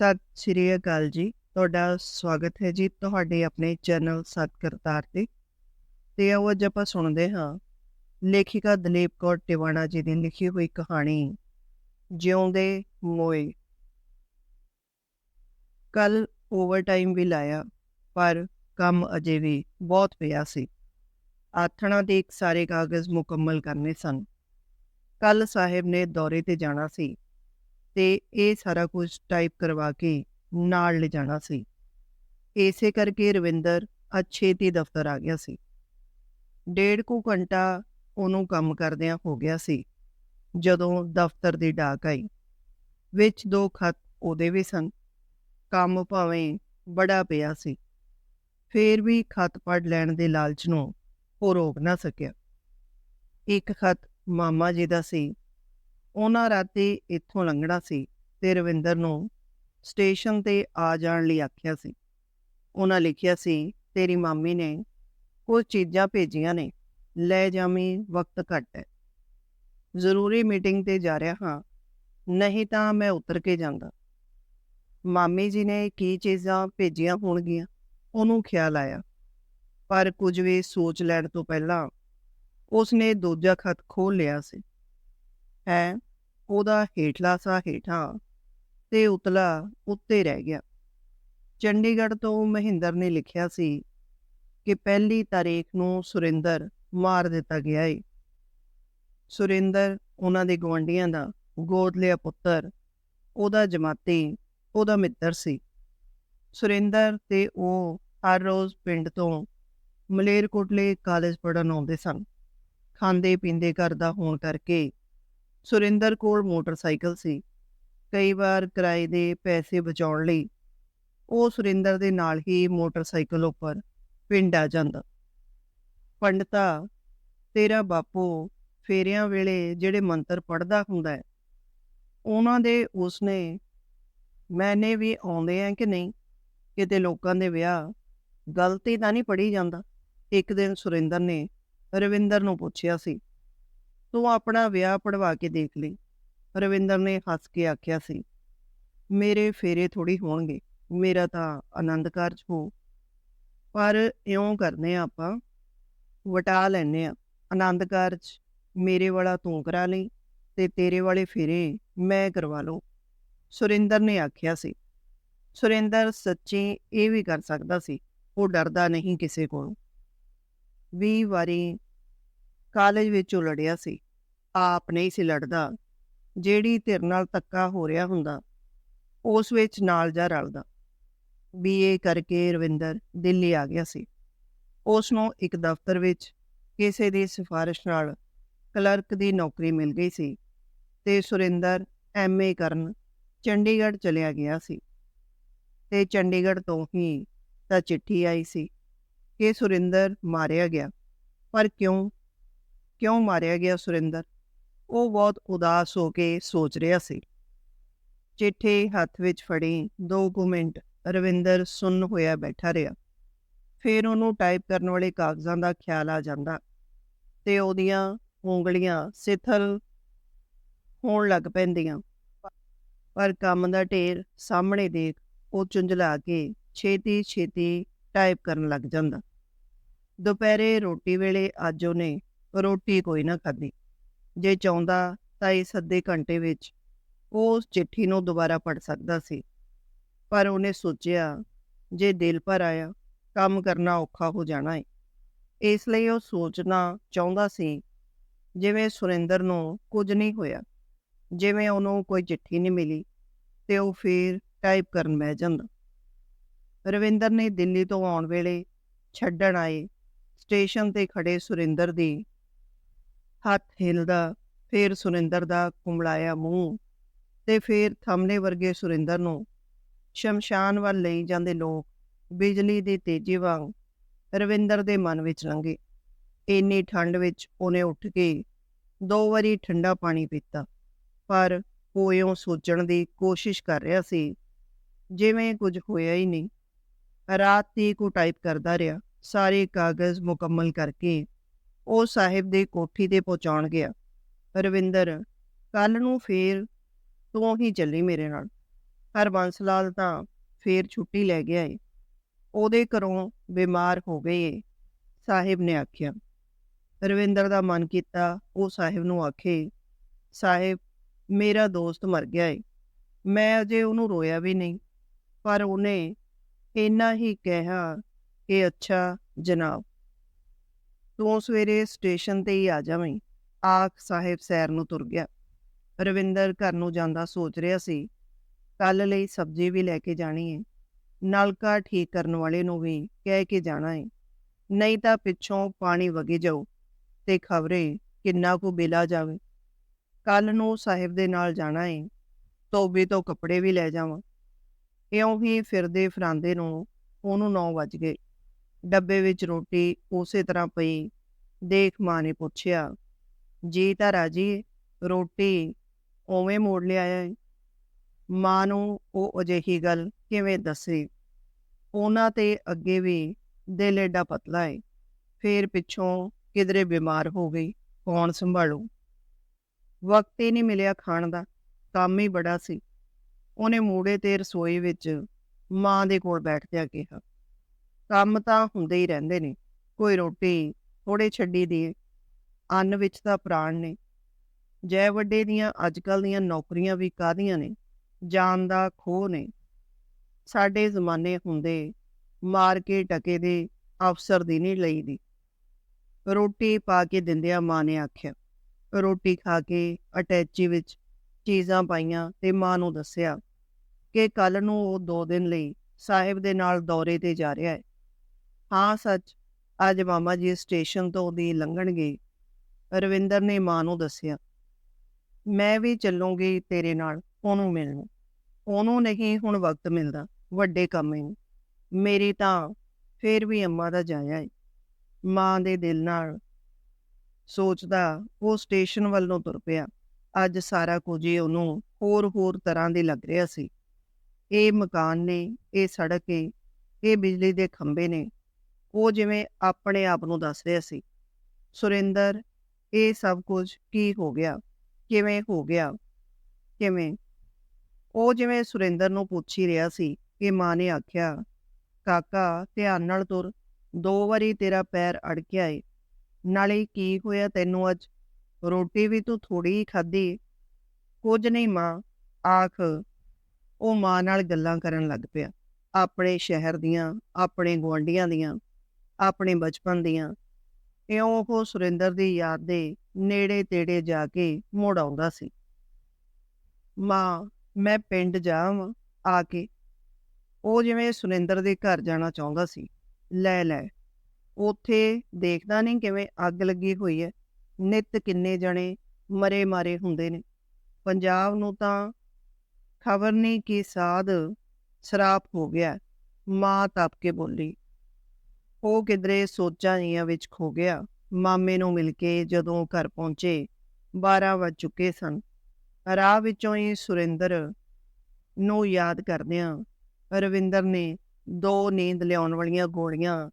ਸਤਿ ਸ਼੍ਰੀ ਅਕਾਲ ਜੀ। ਤੁਹਾਡਾ ਸਵਾਗਤ ਹੈ ਜੀ ਤੁਹਾਡੇ ਆਪਣੇ ਚੈਨਲ ਸਤ ਕਰਤਾਰ ਤੇ। ਤੇ ਆਓ ਅੱਜ ਆਪਾਂ ਸੁਣਦੇ ਹਾਂ ਲੇਖਿਕਾ ਦਲੀਪ ਕੌਰ ਟਿਵਾਣਾ ਜੀ ਦੀ ਲਿਖੀ ਹੋਈ ਕਹਾਣੀ, ਜਿਉਂਦੇ ਮੋਏ। ਕੱਲ ਓਵਰਟਾਈਮ ਵੀ ਲਾਇਆ, ਪਰ ਕੰਮ ਅਜੇ ਵੀ ਬਹੁਤ ਪਿਆ ਸੀ। ਆਥਣਾ ਦੇ ਇੱਕ ਸਾਰੇ ਕਾਗਜ਼ ਮੁਕੰਮਲ ਕਰਨੇ ਸਨ। ਕੱਲ ਸਾਹਿਬ ਨੇ ਦੌਰੇ ਤੇ ਜਾਣਾ ਸੀ। ਤੇ ਇਹ ਸਾਰਾ ਕੁਝ ਟਾਈਪ ਕਰਵਾ ਕੇ ਨਾਲ ਲੈ ਜਾਣਾ ਸੀ। ਇਸੇ ਕਰਕੇ ਰਵਿੰਦਰ ਅੱਛੇ ਤੇ ਦਫ਼ਤਰ ਆ ਗਿਆ ਸੀ। ਡੇਢ ਕੁ ਘੰਟਾ ਉਹਨੂੰ ਕੰਮ ਕਰਦਿਆਂ ਹੋ ਗਿਆ ਸੀ, ਜਦੋਂ ਦਫ਼ਤਰ ਦੀ ਡਾਕ ਆਈ। ਵਿੱਚ ਦੋ ਖਤ ਉਹਦੇ ਵੀ ਸਨ। ਕੰਮ ਭਾਵੇਂ ਬੜਾ ਪਿਆ ਸੀ। ਫੇਰ ਵੀ ਖਤ ਪੜ ਲੈਣ ਦੇ ਲਾਲਚ ਨੂੰ ਉਹ ਰੋਕ ਨਾ ਸਕਿਆ। ਇੱਕ ਖਤ ਮਾਮਾ ਜੀ ਦਾ ਸੀ। ਉਹਨਾਂ ਰਾਤੀ ਇੱਥੋਂ ਲੰਘਣਾ ਸੀ ਤੇ ਰਵਿੰਦਰ ਨੂੰ ਸਟੇਸ਼ਨ ਤੇ ਆ ਜਾਣ ਲਈ ਆਖਿਆ ਸੀ। ਉਹਨਾਂ ਲਿਖਿਆ ਸੀ, ਤੇਰੀ ਮਾਮੀ ਨੇ ਕੁਝ ਚੀਜ਼ਾਂ ਭੇਜੀਆਂ ਨੇ, ਲੈ ਜਾਵੀਂ, ਵਕਤ ਘੱਟ ਹੈ। ਜ਼ਰੂਰੀ ਮੀਟਿੰਗ ਤੇ ਜਾ ਰਿਹਾ ਹਾਂ, ਨਹੀਂ ਤਾਂ ਮੈਂ ਉਤਰ ਕੇ ਜਾਂਦਾ। ਮਾਮੀ ਜੀ ਨੇ ਕੀ ਚੀਜ਼ਾਂ ਭੇਜੀਆਂ ਹੋਣਗੀਆਂ, ਉਹਨੂੰ ਖਿਆਲ ਆਇਆ। ਪਰ ਕੁਝ ਵੀ ਸੋਚ ਲੈਣ ਤੋਂ ਪਹਿਲਾਂ ਉਸਨੇ ਦੂਜਾ ਖਤ ਖੋਲ ਲਿਆ ਸੀ। ਹੈ, ਉਹਦਾ ਹੇਠਲਾ ਸਾ ਹੇਠਾਂ ਤੇ ਉਤਲਾ ਉੱਤੇ ਰਹਿ ਗਿਆ। ਚੰਡੀਗੜ੍ਹ ਤੋਂ ਮਹਿੰਦਰ ਨੇ ਲਿਖਿਆ ਸੀ ਕਿ ਪਹਿਲੀ ਤਾਰੀਖ ਨੂੰ ਸੁਰਿੰਦਰ ਮਾਰ ਦਿੱਤਾ ਗਿਆ ਏ। ਸੁਰਿੰਦਰ ਉਹਨਾਂ ਦੇ ਗਵੰਡੀਆਂ ਦਾ ਗੋਦ ਲਿਆ ਪੁੱਤਰ, ਉਹਦਾ ਜਮਾਤੀ, ਉਹਦਾ ਮਿੱਤਰ ਸੀ। ਸੁਰਿੰਦਰ ਤੇ ਉਹ ਹਰ ਰੋਜ਼ ਪਿੰਡ ਤੋਂ ਮਲੇਰਕੋਟਲੇ ਕਾਲਜ ਪੜਨ ਆਉਂਦੇ ਸਨ। ਖਾਂਦੇ ਪੀਂਦੇ ਕਰਦਾ ਹੋਣ ਕਰਕੇ ਸੁਰਿੰਦਰ ਕੋਲ ਮੋਟਰਸਾਈਕਲ ਸੀ। ਕਈ ਵਾਰ ਕਿਰਾਏ ਦੇ ਪੈਸੇ ਬਚਾਉਣ ਲਈ ਉਹ ਸੁਰਿੰਦਰ ਦੇ ਨਾਲ ਹੀ ਮੋਟਰਸਾਈਕਲ ਉੱਪਰ ਪਿੰਡ ਆ ਜਾਂਦਾ। ਪੰਡਤਾ, ਤੇਰਾ ਬਾਪੂ ਫੇਰਿਆਂ ਵੇਲੇ ਜਿਹੜੇ ਮੰਤਰ ਪੜਦਾ ਹੁੰਦਾ ਹੈ, ਉਹਨਾਂ ਦੇ ਉਸਨੇ ਮੈਨੇ ਵੀ ਆਉਂਦੇ ਆ ਕਿ ਨਹੀਂ? ਕਿਤੇ ਲੋਕਾਂ ਦੇ ਵਿਆਹ ਗਲਤੀ ਤਾਂ ਨਹੀਂ ਪੜੀ ਜਾਂਦਾ। ਇੱਕ ਦਿਨ ਸੁਰਿੰਦਰ ਨੇ ਰਵਿੰਦਰ ਨੂੰ ਪੁੱਛਿਆ ਸੀ ਤੂੰ ਆਪਣਾ ਵਿਆਹ ਪੜਵਾ ਕੇ ਦੇਖ ਲਈ। ਰਵਿੰਦਰ ਨੇ ਹੱਸ ਕੇ ਆਖਿਆ ਸੀ, ਮੇਰੇ ਫੇਰੇ ਥੋੜੀ ਹੋਣਗੇ, ਮੇਰਾ ਤਾਂ ਆਨੰਦ ਕਾਰਜ ਹੋ। ਪਰ ਇਉਂ ਕਰਨੇ ਆ ਆਪਾਂ, ਵਟਾ ਲੈਨੇ ਆ ਆਨੰਦ ਕਾਰਜ ਮੇਰੇ ਵਾਲਾ ਤੂੰ ਕਰਾ ਲਈ ਤੇ ਤੇਰੇ ਵਾਲੇ ਫੇਰੇ ਮੈਂ ਕਰਵਾ ਲਉ ਸੁਰਿੰਦਰ ਨੇ ਆਖਿਆ ਸੀ। ਸੁਰਿੰਦਰ ਸੱਚੀ ਇਹ ਵੀ ਕਰ ਸਕਦਾ ਸੀ, ਉਹ ਡਰਦਾ ਨਹੀਂ ਕਿਸੇ ਕੋਲੋਂ। 20 ਵਾਰੀ ਕਾਲਜ ਵਿੱਚੋਂ ਲੜਿਆ ਸੀ। ਆਪ ਨਹੀਂ ਸੀ ਲੜਦਾ, ਜਿਹੜੀ ਧਿਰ ਨਾਲ ਤੱਕਾ ਹੋ ਰਿਹਾ ਹੁੰਦਾ, ਉਸ ਵਿੱਚ ਨਾਲ ਜਾ ਰਲਦਾ। ਬੀਏ ਕਰਕੇ ਰਵਿੰਦਰ ਦਿੱਲੀ ਆ ਗਿਆ ਸੀ। ਉਸ ਨੂੰ ਇੱਕ ਦਫ਼ਤਰ ਵਿੱਚ ਕਿਸੇ ਦੀ ਸਿਫਾਰਿਸ਼ ਨਾਲ ਕਲਰਕ ਦੀ ਨੌਕਰੀ ਮਿਲ ਗਈ ਸੀ ਤੇ ਸੁਰਿੰਦਰ ਐਮਏ ਕਰਨ ਚੰਡੀਗੜ੍ਹ ਚਲਿਆ ਗਿਆ ਸੀ। ਤੇ ਚੰਡੀਗੜ੍ਹ ਤੋਂ ਹੀ ਤਾਂ ਚਿੱਠੀ ਆਈ ਸੀ ਕਿ ਸੁਰਿੰਦਰ ਮਾਰਿਆ ਗਿਆ। ਪਰ ਕਿਉਂ ਕਿਉਂ ਮਾਰਿਆ ਗਿਆ ਸੁਰਿੰਦਰ? ਉਹ ਬਹੁਤ ਉਦਾਸ ਹੋ ਕੇ ਸੋਚ ਰਿਹਾ ਸੀ। ਚਿੱਠੇ ਹੱਥ ਵਿੱਚ ਫੜੀ, ਦੋ ਕੁ ਮਿੰਟ ਰਵਿੰਦਰ ਸੁੰਨ ਹੋਇਆ ਬੈਠਾ ਰਿਹਾ। ਫਿਰ ਉਹਨੂੰ ਟਾਈਪ ਕਰਨ ਵਾਲੇ ਕਾਗਜ਼ਾਂ ਦਾ ਖਿਆਲ ਆ ਜਾਂਦਾ ਤੇ ਉਹਦੀਆਂ ਉਂਗਲੀਆਂ ਸਿਥਲ ਹੋਣ ਲੱਗ ਪੈਂਦੀਆਂ। ਪਰ ਕੰਮ ਦਾ ਢੇਰ ਸਾਹਮਣੇ ਦੇਖ ਉਹ ਚੁੰਝਲਾ ਕੇ ਛੇਤੀ ਛੇਤੀ ਟਾਈਪ ਕਰਨ ਲੱਗ ਜਾਂਦਾ। ਦੁਪਹਿਰੇ ਰੋਟੀ ਵੇਲੇ ਅੱਜ ਉਹਨੇ ਰੋਟੀ ਕੋਈ ਨਾ ਖਾਧੀ। ਜੇ ਚਾਹੁੰਦਾ ਤਾਂ ਇਸ ਅੱਧੇ ਘੰਟੇ ਵਿੱਚ ਉਹ ਉਸ ਚਿੱਠੀ ਨੂੰ ਦੁਬਾਰਾ ਪੜ੍ਹ ਸਕਦਾ ਸੀ। ਪਰ ਉਹਨੇ ਸੋਚਿਆ, ਜੇ ਦਿਲ ਪਰ ਆਇਆ, ਕੰਮ ਕਰਨਾ ਔਖਾ ਹੋ ਜਾਣਾ ਹੈ ਇਸ ਲਈ ਉਹ ਸੋਚਣਾ ਚਾਹੁੰਦਾ ਸੀ, ਜਿਵੇਂ ਸੁਰਿੰਦਰ ਨੂੰ ਕੁਝ ਨਹੀਂ ਹੋਇਆ। ਜਿਵੇਂ ਉਹਨੂੰ ਕੋਈ ਚਿੱਠੀ ਨਹੀਂ ਮਿਲੀ, ਤੇ ਉਹ ਫੇਰ ਟਾਈਪ ਕਰਨ ਬਹਿ ਜਾਂਦਾ। ਰਵਿੰਦਰ ਨੇ ਦਿੱਲੀ ਤੋਂ ਆਉਣ ਵੇਲੇ ਛੱਡਣ ਆਏ। ਸਟੇਸ਼ਨ ਤੇ ਖੜੇ ਸੁਰਿੰਦਰ ਦੀ ਹੱਥ ਹਿਲਦਾ, ਫੇਰ ਸੁਰਿੰਦਰ ਦਾ ਕੁਮਲਾਇਆ ਮੂੰਹ ਤੇ ਫੇਰ ਥਮਲੇ ਵਰਗੇ ਸੁਰਿੰਦਰ ਨੂੰ ਸ਼ਮਸ਼ਾਨ ਵੱਲ ਲਈ ਜਾਂਦੇ ਲੋਕ ਬਿਜਲੀ ਦੀ ਤੇਜ਼ੀ ਵਾਂਗ ਰਵਿੰਦਰ ਦੇ ਮਨ ਵਿੱਚ ਲੰਘੇ ਇੰਨੀ ਠੰਡ ਵਿੱਚ ਉਹਨੇ ਉੱਠ ਕੇ ਦੋ ਵਾਰੀ ਠੰਡਾ ਪਾਣੀ ਪੀਤਾ, ਪਰ ਉਹ ਇਉਂ ਸੋਚਣ ਦੀ ਕੋਸ਼ਿਸ਼ ਕਰ ਰਿਹਾ ਸੀ, ਜਿਵੇਂ ਕੁਝ ਹੋਇਆ ਹੀ ਨਹੀਂ। ਰਾਤ ਤੀਕ ਕੋ ਟਾਈਪ ਕਰਦਾ ਰਿਹਾ, ਸਾਰੇ ਕਾਗਜ਼ ਮੁਕੰਮਲ ਕਰਕੇ ਉਹ ਸਾਹਿਬ ਦੇ ਕੋਠੀ ਤੇ ਪਹੁੰਚਾਉਣ ਗਿਆ। ਰਵਿੰਦਰ ਕੱਲ ਨੂੰ ਫੇਰ ਤੂੰ ਹੀ ਚੱਲੀ ਮੇਰੇ ਨਾਲ। ਹਰਬੰਸ ਲਾਲ ਤਾਂ ਫੇਰ ਛੁੱਟੀ ਲੈ ਗਿਆ ਏ। ਉਹਦੇ ਘਰੋਂ ਬਿਮਾਰ ਹੋ ਗਏ ਏ, ਸਾਹਿਬ ਨੇ ਆਖਿਆ। ਰਵਿੰਦਰ ਦਾ ਮਨ ਕੀਤਾ, ਉਹ ਸਾਹਿਬ ਨੂੰ ਆਖੇ, ਸਾਹਿਬ, ਮੇਰਾ ਦੋਸਤ ਮਰ ਗਿਆ ਏ। ਮੈਂ ਅਜੇ ਉਹਨੂੰ ਰੋਇਆ ਵੀ ਨਹੀਂ, ਪਰ ਉਹਨੇ ਇੰਨਾ ਹੀ ਕਿਹਾ ਕਿ ਅੱਛਾ ਜਨਾਬ ਤੂੰ ਸਵੇਰੇ ਸਟੇਸ਼ਨ ਤੇ ਹੀ ਆ ਜਾਵੇਂ ਆਖ ਸਾਹਿਬ ਸੈਰ ਨੂੰ ਤੁਰ ਗਿਆ। ਰਵਿੰਦਰ ਘਰ ਨੂੰ ਜਾਂਦਾ ਸੋਚ ਰਿਹਾ ਸੀ, ਕੱਲ ਲਈ ਸਬਜ਼ੀ ਵੀ ਲੈ ਕੇ ਜਾਣੀ ਹੈ ਨਲਕਾ ਠੀਕ ਕਰਨ ਵਾਲੇ ਨੂੰ ਵੀ ਕਹਿ ਕੇ ਜਾਣਾ ਹੈ ਨਹੀਂ ਤਾਂ ਪਿੱਛੋਂ ਪਾਣੀ ਵਗੇ ਜਾਊ ਤੇ ਖਬਰੇ ਕਿੰਨਾ ਕੁ ਬਿਲਾ ਜਾਵੇ। ਕੱਲ ਨੂੰ ਸਾਹਿਬ ਦੇ ਨਾਲ ਜਾਣਾ ਹੈ ਤੋਬੇ ਤੋਂ ਕੱਪੜੇ ਵੀ ਲੈ ਜਾਵਾਂ। ਇਉਂ ਹੀ ਫਿਰਦੇ ਫਰਾਂਦੇ ਨੂੰ ਉਹਨੂੰ 9 ਵੱਜ ਗਏ। ਡੱਬੇ ਵਿੱਚ ਰੋਟੀ ਉਸੇ ਤਰ੍ਹਾਂ ਪਈ। ਦੇਖ ਮਾਂ ਨੇ ਪੁੱਛਿਆ, ਜੀ ਤਾਂ ਰਾਜੀ ਰੋਟੀ ਉਵੇਂ ਮੋੜ ਲਿਆਇਆ ਮਾਂ ਨੂੰ ਉਹ ਅਜਿਹੀ ਗੱਲ ਕਿਵੇਂ ਦੱਸੇ? ਉਹਨਾਂ ਤੇ ਅੱਗੇ ਵੀ ਦਿਲ ਏਡਾ ਪਤਲਾ ਏ। ਫੇਰ ਪਿੱਛੋਂ ਕਿਧਰੇ ਬਿਮਾਰ ਹੋ ਗਈ, ਕੌਣ ਸੰਭਾਲੂ? ਵਕਤ ਹੀ ਨਹੀਂ ਮਿਲਿਆ ਖਾਣ ਦਾ, ਕੰਮ ਹੀ ਬੜਾ ਸੀ। ਉਹਨੇ ਮੂੜੇ ਤੇ ਰਸੋਈ ਵਿੱਚ ਮਾਂ ਦੇ ਕੋਲ ਬੈਠਦਿਆਂ ਕਿਹਾ ਕੰਮ ਤਾਂ ਹੁੰਦੇ ਹੀ ਰਹਿੰਦੇ ਨੇ। ਕੋਈ ਰੋਟੀ ਥੋੜੇ ਛੱਡੀ ਦੀ, ਅੰਨ ਵਿੱਚ ਤਾਂ ਪ੍ਰਾਣ ਨੇ। ਜੈ ਵੱਡੇ ਦੀਆਂ ਅੱਜਕੱਲ ਦੀਆਂ ਨੌਕਰੀਆਂ ਵੀ ਕਾਦੀਆਂ ਨੇ? ਜਾਨ ਦਾ ਖੋਹ ਨੇ। ਸਾਡੇ ਜ਼ਮਾਨੇ ਹੁੰਦੇ ਮਾਰ ਕੇ ਟਕੇ ਦੇ ਅਫਸਰ ਦੀ ਨਹੀਂ ਲਈ ਦੀ। ਰੋਟੀ ਪਾ ਕੇ ਦਿੰਦਿਆਂ ਮਾਂ ਨੇ ਆਖਿਆ। ਰੋਟੀ ਖਾ ਕੇ ਅਟੈਚੀ ਵਿੱਚ ਚੀਜ਼ਾਂ ਪਾਈਆਂ ਤੇ ਮਾਂ ਨੂੰ ਦੱਸਿਆ ਕਿ ਕੱਲ ਨੂੰ ਉਹ 2 ਦਿਨ ਲਈ ਸਾਹਿਬ ਦੇ ਨਾਲ ਦੌਰੇ ਤੇ ਜਾ ਰਿਹਾ ਹੈ। ਹਾਂ, ਸੱਚ। ਅੱਜ ਮਾਮਾ ਜੀ ਸਟੇਸ਼ਨ ਤੋਂ ਦੀ ਲੰਘਣਗੇ। ਰਵਿੰਦਰ ਨੇ ਮਾਂ ਨੂੰ ਦੱਸਿਆ, ਮੈਂ ਵੀ ਚੱਲੂੰਗੀ ਤੇਰੇ ਨਾਲ, ਉਹਨੂੰ ਮਿਲਣ। ਉਹਨੂੰ ਨਹੀਂ ਹੁਣ ਵਕਤ ਮਿਲਦਾ, ਵੱਡੇ ਕੰਮ ਨੇ ਮੇਰੀ ਤਾਂ ਫੇਰ ਵੀ ਅੰਮਾ ਦਾ ਜਾਇਆ ਹੈ ਮਾਂ ਦੇ ਦਿਲ ਨਾਲ ਸੋਚਦਾ, ਉਹ ਸਟੇਸ਼ਨ ਵੱਲੋਂ ਤੁਰ ਪਿਆ। ਅੱਜ ਸਾਰਾ ਕੁਝ ਹੀ ਉਹਨੂੰ ਹੋਰ-ਹੋਰ ਤਰ੍ਹਾਂ ਦੇ ਲੱਗ ਰਿਹਾ ਸੀ। ਇਹ ਮਕਾਨ ਨੇ, ਇਹ ਸੜਕ ਏ, ਇਹ ਬਿਜਲੀ ਦੇ ਖੰਭੇ ਨੇ ਉਹ ਜਿਵੇਂ ਆਪਣੇ ਆਪ ਨੂੰ ਦੱਸ ਰਿਹਾ ਸੀ। ਸੁਰਿੰਦਰ, ਇਹ ਸਭ ਕੁਝ ਕੀ ਹੋ ਗਿਆ? ਕਿਵੇਂ ਹੋ ਗਿਆ? ਕਿਵੇਂ? ਉਹ ਜਿਵੇਂ ਸੁਰਿੰਦਰ ਨੂੰ ਪੁੱਛ ਹੀ ਰਿਹਾ ਸੀ ਕਿ ਮਾਂ ਨੇ ਆਖਿਆ, ਕਾਕਾ, ਧਿਆਨ ਨਾਲ ਤੁਰ। ਦੋ ਵਾਰੀ ਤੇਰਾ ਪੈਰ ਅੜਕਿਆ ਏ। ਨਾਲੇ ਕੀ ਹੋਇਆ ਤੈਨੂੰ ਅੱਜ? ਰੋਟੀ ਵੀ ਤੂੰ ਥੋੜੀ ਹੀ ਖਾਧੀ ਕੁਝ ਨਹੀਂ ਮਾਂ। ਆਖ। ਉਹ ਮਾਂ ਨਾਲ ਗੱਲਾਂ ਕਰਨ ਲੱਗ ਪਿਆ। ਆਪਣੇ ਸ਼ਹਿਰ ਦੀਆਂ, ਆਪਣੇ ਗੁਆਂਢੀਆਂ ਦੀਆਂ। ਆਪਣੇ ਬਚਪਨ ਦੀਆਂ। ਇਉਂ ਉਹ ਸੁਰਿੰਦਰ ਦੀ ਯਾਦ ਦੇ ਨੇੜੇ ਤੇੜੇ ਜਾ ਕੇ ਮੁੜ ਆਉਂਦਾ ਸੀ। ਮਾਂ, ਮੈਂ ਪਿੰਡ ਜਾਵਾਂ ਆ ਕੇ। ਉਹ ਜਿਵੇਂ ਸੁਰਿੰਦਰ ਦੇ ਘਰ ਜਾਣਾ ਚਾਹੁੰਦਾ ਸੀ। ਲੈ ਲੈ। ਉੱਥੇ ਦੇਖਦਾ ਨਹੀਂ ਕਿਵੇਂ ਅੱਗ ਲੱਗੀ ਹੋਈ ਹੈ ਨਿਤ ਕਿੰਨੇ ਜਣੇ ਮਰੇ ਮਾਰੇ ਹੁੰਦੇ ਨੇ। ਪੰਜਾਬ ਨੂੰ ਤਾਂ ਖਬਰ ਨਹੀਂ ਕਿ ਸਾਧ ਸਰਾਪ ਹੋ ਗਿਆ। ਮਾਂ ਤਪ ਕੇ ਬੋਲੀ ਉਹ ਕਿਧਰੇ ਸੋਚਾਂ ਜੀਆਂ ਵਿੱਚ ਖੋ ਗਿਆ। ਮਾਮੇ ਨੂੰ ਮਿਲ ਕੇ ਜਦੋਂ ਘਰ ਪਹੁੰਚੇ 12 ਵੱਜ ਚੁੱਕੇ ਸਨ। ਰਾਹ ਵਿੱਚੋਂ ਹੀ ਸੁਰਿੰਦਰ ਨੂੰ ਯਾਦ ਕਰਦਿਆਂ ਰਵਿੰਦਰ ਨੇ ਦੋ ਨੀਂਦ ਲਿਆਉਣ ਵਾਲੀਆਂ ਗੋਲੀਆਂ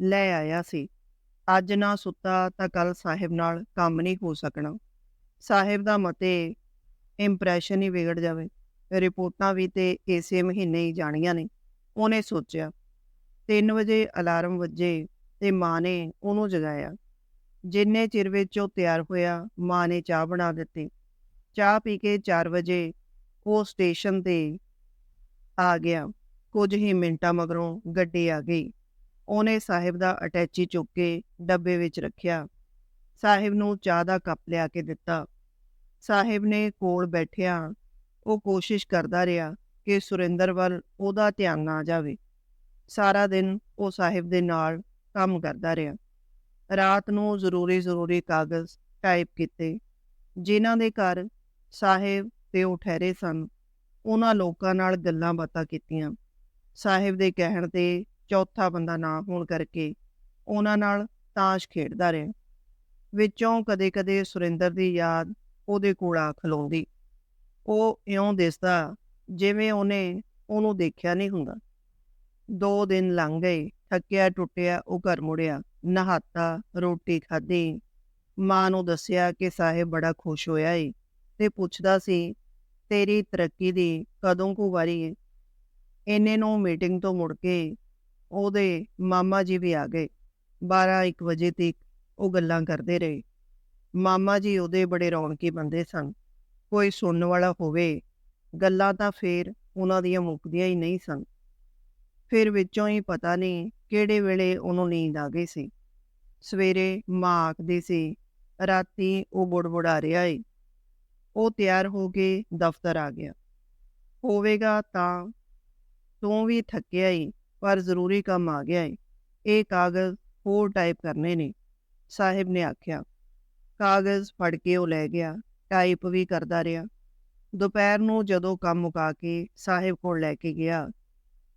ਲੈ ਆਇਆ ਸੀ। ਅੱਜ ਨਾ ਸੁੱਤਾ ਤਾਂ ਕੱਲ ਸਾਹਿਬ ਨਾਲ ਕੰਮ ਨਹੀਂ ਹੋ ਸਕਣਾ। ਸਾਹਿਬ ਦਾ ਮਤੇ ਇੰਪ੍ਰੈਸ਼ਨ ਹੀ ਵਿਗੜ ਜਾਵੇ। ਰਿਪੋਰਟਾਂ ਵੀ ਤੇ ਇਸੇ ਮਹੀਨੇ ਹੀ ਜਾਣੀਆਂ ਨੇ। ਉਹਨੇ ਸੋਚਿਆ 3 ਵਜੇ ਅਲਾਰਮ ਵੱਜੇ ਤੇ ਮਾਂ ਨੇ ਉਹਨੂੰ ਜਗਾਇਆ। ਜਿੰਨੇ ਚਿਰ ਵਿੱਚ ਉਹ ਤਿਆਰ ਹੋਇਆ, ਮਾਂ ਨੇ ਚਾਹ ਬਣਾ ਦਿੱਤੀ। ਚਾਹ ਪੀ ਕੇ 4 ਵਜੇ ਉਹ ਸਟੇਸ਼ਨ ਤੇ ਆ ਗਿਆ। ਕੁਝ ਹੀ ਮਿੰਟਾਂ ਮਗਰੋਂ ਗੱਡੀ ਆ ਗਈ। ਉਹਨੇ ਸਾਹਿਬ ਦਾ ਅਟੈਚੀ ਚੁੱਕ ਕੇ ਡੱਬੇ ਵਿੱਚ ਰੱਖਿਆ। ਸਾਹਿਬ ਨੂੰ ਚਾਹ ਦਾ ਕੱਪ ਲਿਆ ਕੇ ਦਿੱਤਾ। ਸਾਹਿਬ ਨੇ ਕੋਲ ਬੈਠਿਆ ਉਹ ਕੋਸ਼ਿਸ਼ ਕਰਦਾ ਰਿਹਾ ਕਿ ਸੁਰਿੰਦਰ ਵੱਲ ਉਹਦਾ ਧਿਆਨ ਨਾ ਜਾਵੇ। ਸਾਰਾ ਦਿਨ ਉਹ ਸਾਹਿਬ ਦੇ ਨਾਲ ਕੰਮ ਕਰਦਾ ਰਿਹਾ। ਰਾਤ ਨੂੰ ਜ਼ਰੂਰੀ ਜ਼ਰੂਰੀ ਕਾਗਜ਼ ਟਾਈਪ ਕੀਤੇ, ਜਿਨ੍ਹਾਂ ਦੇ ਘਰ ਸਾਹਿਬ ਤੇ ਉਹ ਠਹਿਰੇ ਸਨ। ਉਹਨਾਂ ਲੋਕਾਂ ਨਾਲ ਗੱਲਾਂ ਬਾਤਾਂ ਕੀਤੀਆਂ। ਸਾਹਿਬ ਦੇ ਕਹਿਣ ਤੇ ਚੌਥਾ ਬੰਦਾ ਨਾ ਹੋਣ ਕਰਕੇ ਉਹਨਾਂ ਨਾਲ ਤਾਸ਼ ਖੇਡਦਾ ਰਿਹਾ। ਵਿੱਚੋਂ ਕਦੇ-ਕਦੇ ਸੁਰਿੰਦਰ ਦੀ ਯਾਦ ਉਹਦੇ ਕੋਲ ਆ ਖਲੋਂਦੀ। ਉਹ ਇਉਂ ਦਿਸਦਾ ਜਿਵੇਂ ਉਹਨੇ ਉਹਨੂੰ ਦੇਖਿਆ ਨਹੀਂ ਹੁੰਦਾ। ਦੋ ਦਿਨ ਲੰਘ ਗਏ, ਥੱਕਿਆ, ਟੁੱਟਿਆ, ਉਹ ਘਰ ਮੁੜਿਆ, ਨਹਾਤਾ, ਰੋਟੀ ਖਾਧੀ। ਮਾਂ ਨੂੰ ਦੱਸਿਆ ਕਿ ਸਾਹਿਬ ਬੜਾ ਖੁਸ਼ ਹੋਇਆ ਏ ਤੇ ਪੁੱਛਦਾ ਸੀ, ਤੇਰੀ ਤਰੱਕੀ ਦੀ ਕਦੋਂ ਕੁ ਵਾਰੀ ਏ? ਇੰਨੇ ਨੂੰ ਮੀਟਿੰਗ ਤੋਂ ਮੁੜ ਕੇ ਉਹਦੇ ਮਾਮਾ ਜੀ ਵੀ ਆ ਗਏ। 12-1 ਵਜੇ ਤੱਕ ਉਹ ਗੱਲਾਂ ਕਰਦੇ ਰਹੇ। ਮਾਮਾ ਜੀ ਉਹਦੇ ਬੜੇ ਰੌਣਕੀ ਬੰਦੇ ਸਨ। ਕੋਈ ਸੁਣਨ ਵਾਲਾ ਹੋਵੇ, ਗੱਲਾਂ ਤਾਂ ਫੇਰ ਉਹਨਾਂ ਦੀਆਂ ਮੁੱਕਦੀਆਂ ਹੀ ਨਹੀਂ ਸਨ। ਫਿਰ ਵਿੱਚੋਂ ਹੀ ਪਤਾ ਨਹੀਂ ਕਿਹੜੇ ਵੇਲੇ ਉਹਨੂੰ ਨੀਂਦ ਆ ਗਈ ਸੀ। ਸਵੇਰੇ ਮਾਂ ਆਖਦੀ ਸੀ, ਰਾਤੀ ਉਹ ਬੁੜਬੁੜਾ ਰਿਹਾ ਏ। ਉਹ ਤਿਆਰ ਹੋ ਕੇ ਦਫ਼ਤਰ ਆ ਗਿਆ। ਹੋਵੇਗਾ ਤਾਂ ਤੂੰ ਵੀ ਥੱਕਿਆ ਈ, ਪਰ ਜ਼ਰੂਰੀ ਕੰਮ ਆ ਗਿਆ ਏ। ਇਹ ਕਾਗਜ਼ ਹੋਰ ਟਾਈਪ ਕਰਨੇ ਨੇ। ਸਾਹਿਬ ਨੇ ਆਖਿਆ। ਕਾਗਜ਼ ਫੜ ਕੇ ਉਹ ਲੈ ਗਿਆ ਟਾਈਪ ਵੀ ਕਰਦਾ ਰਿਹਾ। ਦੁਪਹਿਰ ਨੂੰ ਜਦੋਂ ਕੰਮ ਮੁਕਾ ਕੇ ਸਾਹਿਬ ਕੋਲ ਲੈ ਕੇ ਗਿਆ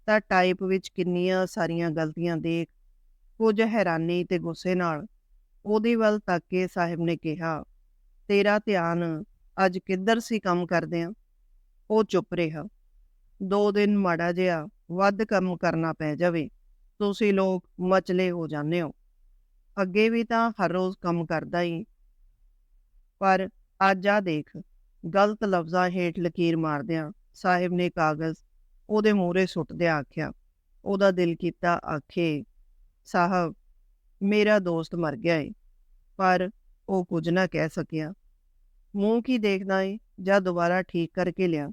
ਤਾਂ ਟਾਈਪ ਵਿੱਚ ਕਿੰਨੀਆਂ ਸਾਰੀਆਂ ਗਲਤੀਆਂ ਦੇਖ ਕੁਝ ਹੈਰਾਨੀ ਤੇ ਗੁੱਸੇ ਨਾਲ ਉਹਦੇ ਵੱਲ ਤੱਕ ਕੇ ਸਾਹਿਬ ਨੇ ਕਿਹਾ, ਤੇਰਾ ਧਿਆਨ ਅੱਜ ਕਿੱਧਰ ਸੀ ਕੰਮ ਕਰਦਿਆਂ? ਉਹ ਚੁੱਪ ਰਿਹਾ, ਦੋ ਦਿਨ ਮਾੜਾ ਜਿਹਾ ਵੱਧ ਕੰਮ ਕਰਨਾ ਪੈ ਜਾਵੇ, ਤੁਸੀਂ ਲੋਕ ਮਚਲੇ ਹੋ ਜਾਂਦੇ ਹੋ। ਅੱਗੇ ਵੀ ਤਾਂ ਹਰ ਰੋਜ਼ ਕੰਮ ਕਰਦਾ ਹੀ ਪਰ ਅੱਜ ਆ ਦੇਖ, ਗਲਤ ਲਫ਼ਜ਼ਾਂ ਹੇਠ ਲਕੀਰ ਮਾਰਦਿਆਂ ਸਾਹਿਬ ਨੇ ਕਾਗਜ਼ ਉਹਦੇ ਮੂਹਰੇ ਸੁੱਟਦਿਆਂ ਆਖਿਆ, ਉਹਦਾ ਦਿਲ ਕੀਤਾ ਆਖੇ, ਸਾਹਿਬ, ਮੇਰਾ ਦੋਸਤ ਮਰ ਗਿਆ ਏ, ਪਰ ਉਹ ਕੁਝ ਨਾ ਕਹਿ ਸਕਿਆ। ਮੂੰਹ ਕੀ ਦੇਖਦਾ ਏ? ਜਾਂ ਦੁਬਾਰਾ ਠੀਕ ਕਰਕੇ ਲਿਆ?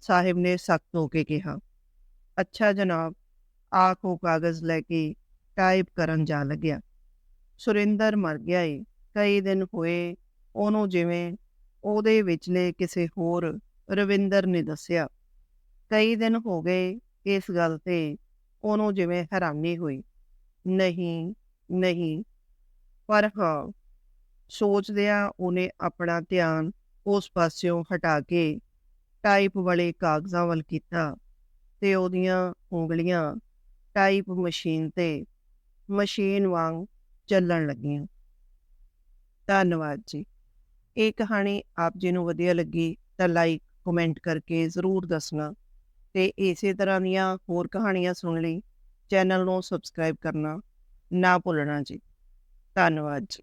ਸਾਹਿਬ ਨੇ ਸਖਤ ਹੋ ਕੇ ਕਿਹਾ। ਅੱਛਾ ਜਨਾਬ ਆਖੋ ਕਾਗਜ਼ ਲੈ ਕੇ ਟਾਈਪ ਕਰਨ ਜਾ ਲੱਗਿਆ। ਸੁਰਿੰਦਰ ਮਰ ਗਿਆ ਏ। ਕਈ ਦਿਨ ਹੋਏ, ਉਹਨੂੰ ਜਿਵੇਂ ਉਹਦੇ ਵਿਚਲੇ ਕਿਸੇ ਹੋਰ ਰਵਿੰਦਰ ਨੇ ਦੱਸਿਆ। ਕਈ ਦਿਨ ਹੋ ਗਏ ਇਸ ਗੱਲ ਤੇ, ਉਹਨੂੰ ਜਿਵੇਂ ਹੈਰਾਨੀ ਹੋਈ। ਨਹੀਂ ਨਹੀਂ। ਪਰ ਹਾਂ, ਸੋਚਦਿਆਂ ਉਹਨੇ ਆਪਣਾ ਧਿਆਨ ਉਸ ਪਾਸਿਓਂ ਹਟਾ ਕੇ ਟਾਈਪ ਵਾਲੇ ਕਾਗਜ਼ਾਂ ਵੱਲ ਕੀਤਾ ਤੇ ਉਹਦੀਆਂ ਉਂਗਲੀਆਂ ਟਾਈਪ ਮਸ਼ੀਨ ਤੇ ਮਸ਼ੀਨ ਵਾਂਗ ਚੱਲਣ ਲੱਗੀਆਂ। ਧੰਨਵਾਦ ਜੀ। ਇਹ ਕਹਾਣੀ ਆਪ ਜੀ ਨੂੰ ਵਧੀਆ ਲੱਗੀ ਤਾਂ ਲਾਈਕ ਕਮੈਂਟ ਕਰਕੇ ਜ਼ਰੂਰ ਦੱਸਣਾ। ਤੇ ਇਸੇ ਤਰ੍ਹਾਂ ਦੀਆਂ ਹੋਰ ਕਹਾਣੀਆਂ ਸੁਣ ਲਈ। ਚੈਨਲ ਨੂੰ ਸਬਸਕ੍ਰਾਈਬ ਕਰਨਾ ਨਾ ਭੁੱਲਣਾ ਜੀ। ਧੰਨਵਾਦ ਜੀ।